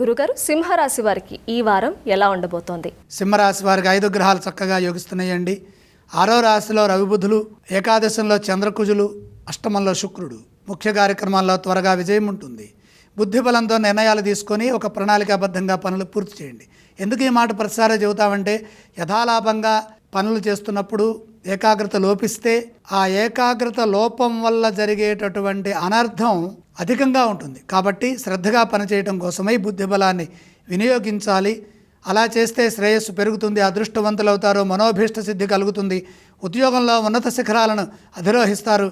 గురుగారు సింహరాశి వారికి ఈ వారం ఎలా ఉండబోతోంది? సింహరాశి వారికి ఐదు గ్రహాలు చక్కగా యోగిస్తున్నాయండి. ఆరో రాశిలో రవిబుధులు ఏకాదశంలో చంద్రకుజులు అష్టమంలో శుక్రుడు. ముఖ్య కార్యక్రమాల్లో త్వరగా విజయం ఉంటుంది. బుద్ధి బలంతో నిర్ణయాలు తీసుకొని ఒక ప్రణాళికాబద్ధంగా పనులు పూర్తి చేయండి. ఎందుకు ఈ మాట ప్రతిసారి చెబుతామంటే యథాలాభంగా పనులు చేస్తున్నప్పుడు ఏకాగ్రత లోపిస్తే ఆ ఏకాగ్రత లోపం వల్ల జరిగేటటువంటి అనర్థం అధికంగా ఉంటుంది. కాబట్టి శ్రద్ధగా పనిచేయడం కోసమై బుద్ధి బలాన్ని వినియోగించాలి. అలా చేస్తే శ్రేయస్సు పెరుగుతుంది అదృష్టవంతులవుతారు మనోభీష్ట సిద్ధి కలుగుతుంది. ఉద్యోగంలో ఉన్నత శిఖరాలను అధిరోహిస్తారు.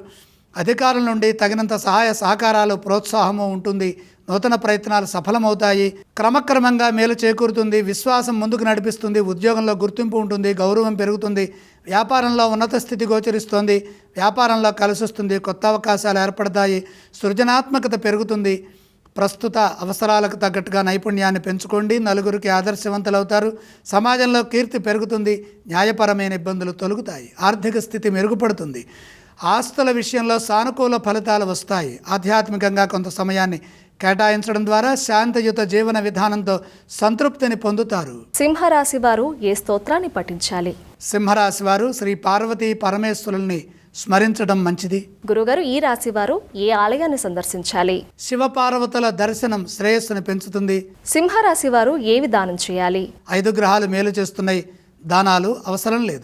అధికారుల నుండి తగినంత సహాయ సహకారాలు ప్రోత్సాహము ఉంటుంది. నూతన ప్రయత్నాలు సఫలమవుతాయి. క్రమక్రమంగా మేలు చేకూరుతుంది. విశ్వాసం ముందుకు నడిపిస్తుంది. ఉద్యోగంలో గుర్తింపు ఉంటుంది. గౌరవం పెరుగుతుంది. వ్యాపారంలో ఉన్నత స్థితి గోచరిస్తోంది. వ్యాపారంలో కలిసిస్తుంది. కొత్త అవకాశాలు ఏర్పడతాయి. సృజనాత్మకత పెరుగుతుంది. ప్రస్తుత అవసరాలకు తగ్గట్టుగా నైపుణ్యాన్ని పెంచుకోండి. నలుగురికి ఆదర్శవంతులవుతారు. సమాజంలో కీర్తి పెరుగుతుంది. న్యాయపరమైన ఇబ్బందులు తొలుగుతాయి. ఆర్థిక స్థితి మెరుగుపడుతుంది. ఆస్తుల విషయంలో సానుకూల ఫలితాలు వస్తాయి. ఆధ్యాత్మికంగా కొంత సమయాన్ని కేటాయించడం ద్వారా శాంతియుత జీవన విధానంతో సంతృప్తిని పొందుతారు. సింహరాశి వారు ఏ స్తోత్రాన్ని పఠించాలి? సింహరాశి వారు శ్రీ పార్వతీ పరమేశ్వరుల్ని స్మరించడం మంచిది. గురుగారు ఈ రాశి వారు ఏ ఆలయాన్ని సందర్శించాలి? శివపార్వతుల దర్శనం శ్రేయస్సును పెంచుతుంది. సింహరాశి వారు ఏవి దానం చేయాలి? ఐదు గ్రహాలు మేలు చేస్తున్నాయి. దానాలు అవసరం లేదు.